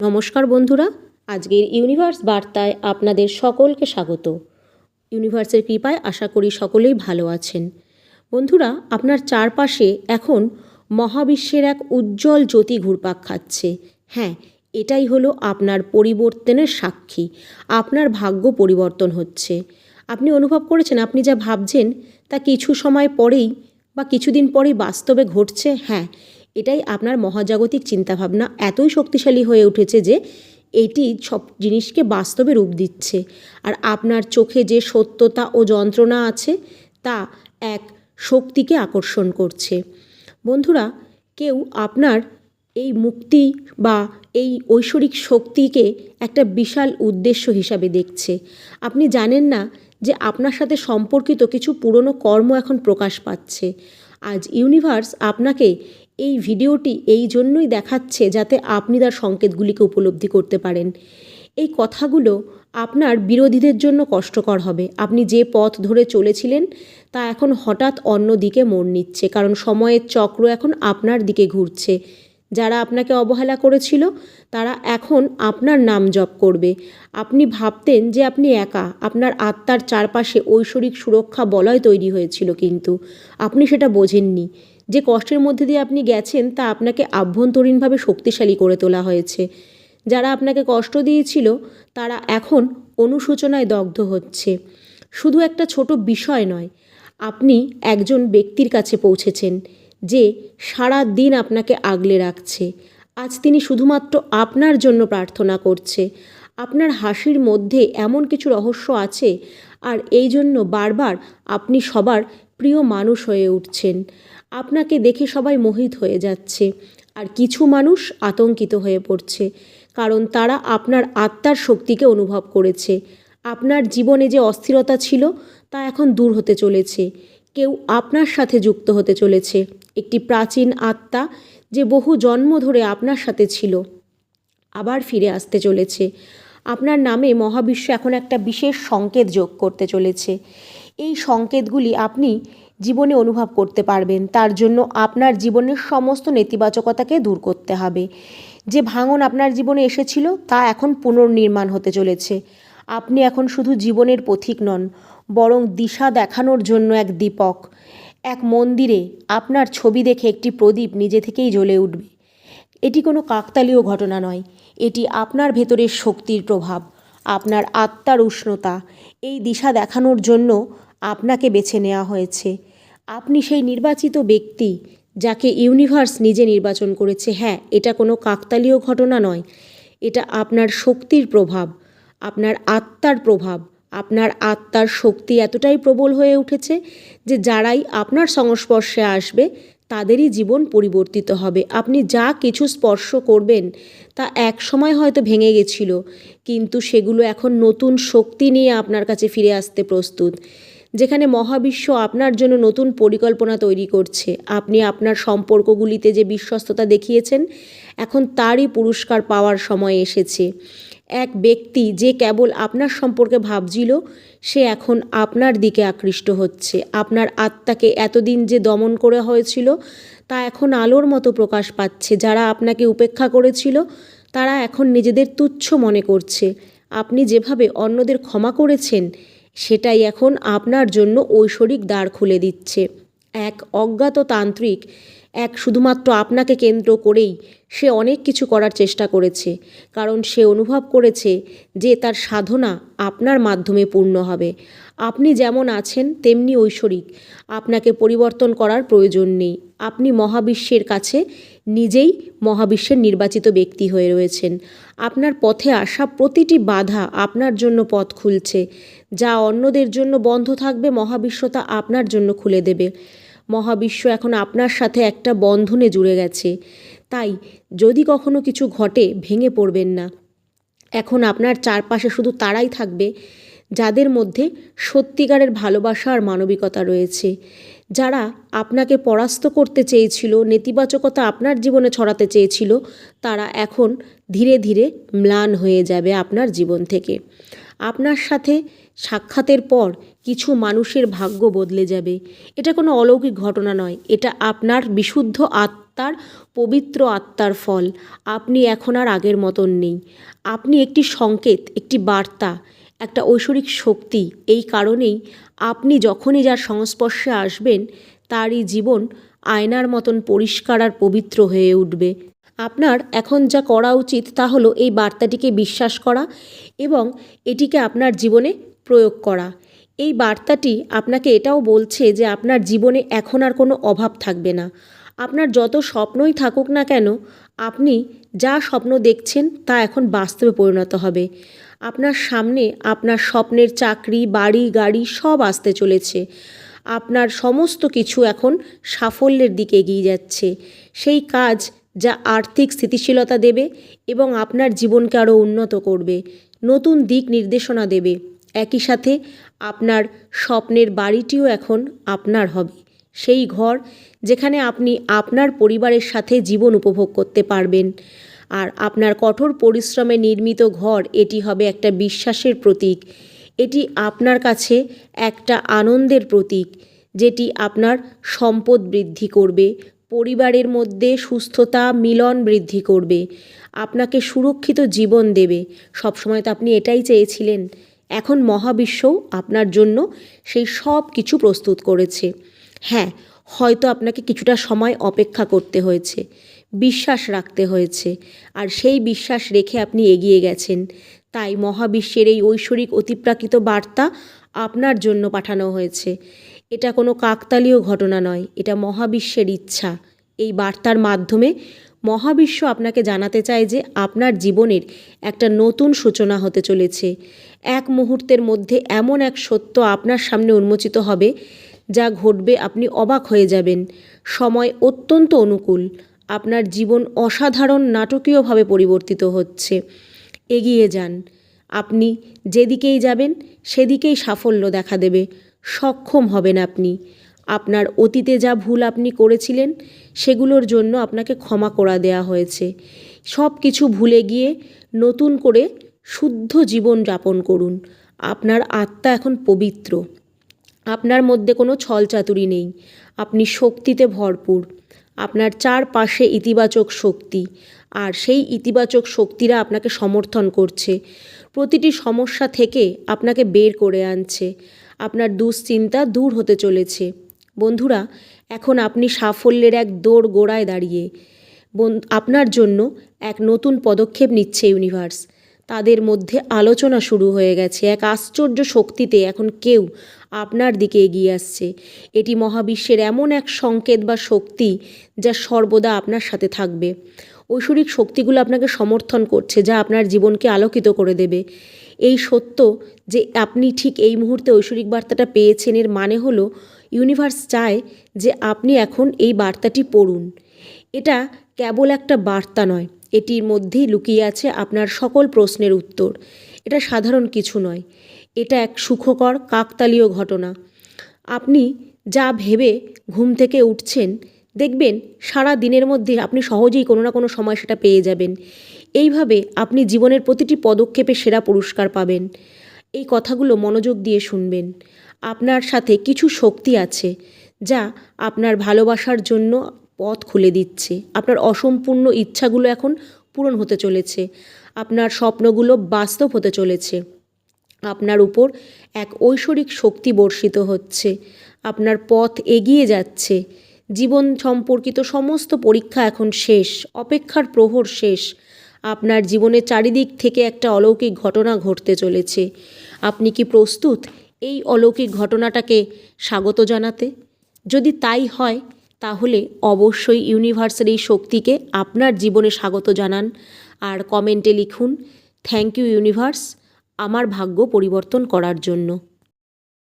নমস্কার বন্ধুরা, আজকের ইউনিভার্স বার্তায় আপনাদের সকলকে স্বাগত। ইউনিভার্সের কৃপায় আশা করি সকলেই ভালো আছেন। বন্ধুরা, আপনার চারপাশে এখন মহাবিশ্বের এক উজ্জ্বল জ্যোতি ঘুরপাক খাচ্ছে। হ্যাঁ এটাই হলো আপনার পরিবর্তনের সাক্ষী। আপনার ভাগ্য পরিবর্তন হচ্ছে। আপনি অনুভব করেছেন, আপনি যা ভাবছেন তা কিছু সময় পরেই বা কিছুদিন পরেই বাস্তবে ঘটছে? হ্যাঁ এটাই আপনার মহাজাগতিক চিন্তাভাবনা। এতই শক্তিশালী হয়ে উঠেছে যে এটি সব জিনিসকে বাস্তবে রূপ দিচ্ছে। আর আপনার চোখে যে সত্যতা ও যন্ত্রণা আছে, তা এক শক্তিকে আকর্ষণ করছে। বন্ধুরা, কেউ আপনার এই মুক্তি বা এই ঐশ্বরিক শক্তিকে একটা বিশাল উদ্দেশ্য হিসাবে দেখছে। আপনি জানেন না যে আপনার সাথে সম্পর্কিত কিছু পুরনো কর্ম এখন প্রকাশ পাচ্ছে। আজ ইউনিভার্স আপনাকে এই ভিডিওটি এই জন্যই দেখাচ্ছে যাতে আপনি তার সংকেতগুলিকে উপলব্ধি করতে পারেন। এই কথাগুলো আপনার বিরোধীদের জন্য কষ্টকর হবে। আপনি যে পথ ধরে চলেছিলেন, তা এখন হঠাৎ অন্য দিকে মোড় নিচ্ছে, কারণ সময়ের চক্র এখন আপনার দিকে ঘুরছে। যারা আপনাকে অবহেলা করেছিল, তারা এখন আপনার নাম জপ করবে। আপনি ভাবতেন যে আপনি একা, আপনার আত্মার চারপাশে ঐশ্বরিক সুরক্ষা বলয় তৈরি হয়েছিল কিন্তু। আপনি সেটা বোঝেননি। যে কষ্টের মধ্যে দিয়ে আপনি গেছেন তা আপনাকে আভ্যন্তরীণভাবে শক্তিশালী করে তোলা হয়েছে। যারা আপনাকে কষ্ট দিয়েছিল, তারা এখন অনুশোচনায় দগ্ধ হচ্ছে। শুধু একটা ছোট বিষয় নয়, আপনি একজন ব্যক্তির কাছে পৌঁছেছেন, যে সারা দিন আপনাকে আগলে রাখছে। আজ তিনি শুধুমাত্র আপনার জন্য প্রার্থনা করছে। আপনার হাসির মধ্যে এমন কিছু রহস্য আছে, আর এই জন্য বারবার আপনি সবার প্রিয় মানুষ হয়ে উঠছেন। আপনাকে দেখে সবাই মোহিত হয়ে যাচ্ছে। আর কিছু মানুষ আতঙ্কিত হয়ে পড়ছে, কারণ তারা আপনার আত্মার শক্তিকে অনুভব করেছে। আপনার জীবনে যে অস্থিরতা ছিল, তা এখন দূর হতে চলেছে। কেউ আপনার সাথে যুক্ত হতে চলেছে। একটি প্রাচীন আত্মা যে বহু জন্ম ধরে আপনার সাথে ছিল, আবার ফিরে আসতে চলেছে। আপনার নামে মহাবিশ্ব এখন একটা বিশেষ সংকেত যোগ করতে চলেছে। এই সংকেতগুলি আপনি জীবনে অনুভব করতে পারবেন। তার জন্য আপনার জীবনের সমস্ত নেতিবাচকতাকে দূর করতে হবে। যে ভাঙন আপনার জীবনে এসেছিল, তা এখন পুনর্নির্মাণ হতে চলেছে। আপনি এখন শুধু জীবনের পথিক নন, বরং দিশা দেখানোর জন্য এক দীপক। এক মন্দিরে আপনার ছবি দেখে একটি প্রদীপ নিজে থেকেই জ্বলে উঠবে। এটি কোনো কাকতালীয় ঘটনা নয়। এটি আপনার ভেতরের শক্তির প্রভাব, আপনার আত্মার উষ্ণতা। এই দিশা দেখানোর জন্য আপনাকে বেছে নেওয়া হয়েছে। আপনি সেই নির্বাচিত ব্যক্তি যাকে ইউনিভার্স নিজে নির্বাচন করেছে। হ্যাঁ এটা কোনো কাকতালীয় ঘটনা নয়। এটা আপনার শক্তির প্রভাব, আপনার আত্মার প্রভাব, আপনার আত্মার শক্তি এতটাই প্রবল হয়ে উঠেছে যে যারাই আপনার সংস্পর্শে আসবে, তাদেরই জীবন পরিবর্তিত হবে। আপনি যা কিছু স্পর্শ করবেন, তা এক সময় হয়তো ভেঙে গেছিল, কিন্তু সেগুলো এখন নতুন শক্তি নিয়ে আপনার কাছে ফিরে আসতে প্রস্তুত। যেখানে মহাবিশ্ব আপনার জন্য নতুন পরিকল্পনা তৈরি করছে। আপনি আপনার সম্পর্কগুলিতে যে বিশ্বস্ততা দেখিয়েছেন, এখন তারই পুরস্কার পাওয়ার সময় এসেছে। এক ব্যক্তি যে কেবল আপনার সম্পর্কে ভাবছিল, সে এখন আপনার দিকে আকৃষ্ট হচ্ছে। আপনার আত্মাকে এতদিন যে দমন করে হয়েছিল, তা এখন আলোর মতো প্রকাশ পাচ্ছে। যারা আপনাকে উপেক্ষা করেছিল, তারা এখন নিজেদের তুচ্ছ মনে করছে। আপনি যেভাবে অন্যদের ক্ষমা করেছেন সেটাই এখন আপনার জন্য ঐশ্বরিক দ্বার খুলে দিচ্ছে। এক অজ্ঞাত তান্ত্রিক, এক শুধুমাত্র আপনাকে কেন্দ্র করেই সে অনেক কিছু করার চেষ্টা করেছে, কারণ সে অনুভব করেছে যে তার সাধনা আপনার মাধ্যমে পূর্ণ হবে। আপনি যেমন আছেন, তেমনি ঐশ্বরিক। আপনাকে পরিবর্তন করার প্রয়োজন নেই। আপনি মহাবিশ্বের কাছে নিজেই মহাবিশ্বের নির্বাচিত ব্যক্তি হয়ে রয়েছেন। আপনার পথে আসা প্রতিটি বাধা আপনার জন্য পথ খুলছে। যা অন্যদের জন্য বন্ধ থাকবে, মহাবিশ্ব তা আপনার জন্য খুলে দেবে। মহাবিশ্ব এখন আপনার সাথে একটা বন্ধনে জুড়ে গেছে। তাই যদি কখনো কিছু ঘটে, ভেঙে পড়বেন না। এখন আপনার চারপাশে শুধু তারাই থাকবে, যাদের মধ্যে সত্যিকারের ভালোবাসা আর মানবিকতা রয়েছে। যারা আপনাকে পরাস্ত করতে চেয়েছিল, নেতিবাচকতা আপনার জীবনে ছড়াতে চেয়েছিল, তারা এখন ধীরে ধীরে ম্লান হয়ে যাবে আপনার জীবন থেকে। আপনার সাথে সাক্ষাতের পর কিছু মানুষের ভাগ্য বদলে যাবে। এটা কোনো অলৌকিক ঘটনা নয়। এটা আপনার বিশুদ্ধ আত্মার পবিত্র আত্মার ফল। আপনি এখন আর আগের মতন নেই। আপনি একটি সংকেত, একটি বার্তা, একটা ঐশ্বরিক শক্তি। এই কারণেই আপনি যখনই যার সংস্পর্শে আসবেন, তারই জীবন আয়নার মতন পরিষ্কার আর পবিত্র হয়ে উঠবে। আপনার এখন যা করা উচিত তা হলো এই বার্তাটিকে বিশ্বাস করা এবং এটিকে আপনার জীবনে প্রয়োগ করা। এই বার্তাটি আপনাকে এটাও বলছে যে আপনার জীবনে এখন আর কোনো অভাব থাকবে না। আপনার যত স্বপ্নই থাকুক না কেন, আপনি যা স্বপ্ন দেখছেন তা এখন বাস্তবে পরিণত হবে। আপনার সামনে আপনার স্বপ্নের চাকরি, বাড়ি, গাড়ি সব আসতে চলেছে। আপনার সমস্ত কিছু এখন সাফল্যের দিকে এগিয়ে যাচ্ছে। সেই কাজ যা আর্থিক স্থিতিশীলতা দেবে এবং আপনার জীবনকে আরও উন্নত করবে। নতুন দিক নির্দেশনা দেবে। একই সাথে আপনার স্বপ্নের বাড়িটিও এখন আপনার হবে। সেই ঘর যেখানে আপনি আপনার পরিবারের সাথে জীবন উপভোগ করতে পারবেন। আর আপনার কঠোর পরিশ্রমে নির্মিত ঘর এটি হবে একটা বিশ্বাসের প্রতীক। এটি আপনার কাছে একটা আনন্দের প্রতীক, যেটি আপনার সম্পদ বৃদ্ধি করবে, পরিবারের মধ্যে সুস্থতা, মিলন বৃদ্ধি করবে, আপনাকে সুরক্ষিত জীবন দেবে। সবসময় তো আপনি এটাই চেয়েছিলেন। এখন মহাবিশ্বও আপনার জন্য সেই সব কিছু প্রস্তুত করেছে। হ্যাঁ হয়তো আপনাকে কিছুটা সময় অপেক্ষা করতে হয়েছে, বিশ্বাস রাখতে হয়েছে, আর সেই বিশ্বাস রেখে আপনি এগিয়ে গেছেন। তাই মহাবিশ্বের এই ঐশ্বরিক অতিপ্রাকৃত বার্তা আপনার জন্য পাঠানো হয়েছে। এটা কোনো কাকতালীয় ঘটনা নয়, এটা মহাবিশ্বের ইচ্ছা। এই বার্তার মাধ্যমে মহাবিশ্ব আপনাকে জানাতে চায় যে আপনার জীবনের একটা নতুন সূচনা হতে চলেছে। এক মুহূর্তের মধ্যে এমন এক সত্য আপনার সামনে উন্মোচিত হবে, যা ঘটবে আপনি অবাক হয়ে যাবেন। সময় অত্যন্ত অনুকূল। আপনার জীবন অসাধারণ নাটকীয়ভাবে পরিবর্তিত হচ্ছে। এগিয়ে যান। আপনি যেদিকেই যাবেন, সেদিকেই সাফল্য দেখা দেবে। সক্ষম হবেন আপনি। আপনার অতীতে যা ভুল আপনি করেছিলেন, সেগুলোর জন্য আপনাকে ক্ষমা করা দেয়া হয়েছে। সব কিছু ভুলে গিয়ে নতুন করে শুদ্ধ জীবন যাপন করুন। আপনার আত্মা এখন পবিত্র। আপনার মধ্যে কোনো ছলচাতুরি নেই। আপনি শক্তিতে ভরপুর। আপনার চারপাশে ইতিবাচক শক্তি। আর সেই ইতিবাচক শক্তিরা আপনাকে সমর্থন করছে। প্রতিটি সমস্যা থেকে আপনাকে বের করে আনছে। আপনার দুশ্চিন্তা দূর হতে চলেছে। বন্ধুরা, এখন আপনি সাফল্যের এক দৌড় গোড়ায় দাঁড়িয়ে। আপনার জন্য এক নতুন পদক্ষেপ নিচ্ছে ইউনিভার্স। তাদের মধ্যে আলোচনা শুরু হয়ে গেছে। এক আশ্চর্য শক্তিতে এখন কেউ আপনার দিকে এগিয়ে আসছে। এটি মহাবিশ্বের এমন এক সংকেত বা শক্তি যা সর্বদা আপনার সাথে থাকবে। ঐশ্বরিক শক্তিগুলো আপনাকে সমর্থন করছে, যা আপনার জীবনকে আলোকিত করে দেবে। এই সত্য যে আপনি ঠিক এই মুহূর্তে ঐশ্বরিক বার্তাটা পেয়েছেন, এর মানে হলো ইউনিভার্স চায় যে আপনি এখন এই বার্তাটি পড়ুন। এটা কেবল একটা বার্তা নয়, এটির মধ্যেই লুকিয়ে আছে আপনার সকল প্রশ্নের উত্তর। এটা সাধারণ কিছু নয়, এটা এক সুখকর, কাকতালীয় ঘটনা। আপনি যা ভেবে ঘুম থেকে উঠছেন, দেখবেন সারা দিনের মধ্যে আপনি সহজেই কোনো না কোনো সময় সেটা পেয়ে যাবেন। এইভাবে আপনি জীবনের প্রতিটি পদক্ষেপে সেরা পুরস্কার পাবেন। এই কথাগুলো মনোযোগ দিয়ে শুনবেন। আপনার সাথে কিছু শক্তি আছে, যা আপনার ভালোবাসার জন্য পথ খুলে দিচ্ছে। আপনার অসম্পূর্ণ ইচ্ছাগুলো এখন পূরণ হতে চলেছে। আপনার স্বপ্নগুলো বাস্তব হতে চলেছে। আপনার উপর এক ঐশ্বরিক শক্তি বর্ষিত হচ্ছে। আপনার পথ এগিয়ে যাচ্ছে। জীবন সম্পর্কিত সমস্ত পরীক্ষা এখন শেষ, অপেক্ষার প্রহর শেষ। আপনার জীবনের চারিদিক থেকে একটা অলৌকিক ঘটনা ঘটতে চলেছে। আপনি কি প্রস্তুত? এই অলৌকিক ঘটনাটাকে স্বাগত জানাতে। যদি তাই হয়, তাহলে অবশ্যই ইউনিভার্সের এই শক্তিকে আপনার জীবনে স্বাগত জানান আর কমেন্টে লিখুন, থ্যাংক ইউ ইউনিভার্স, আমার ভাগ্য পরিবর্তন করার জন্য।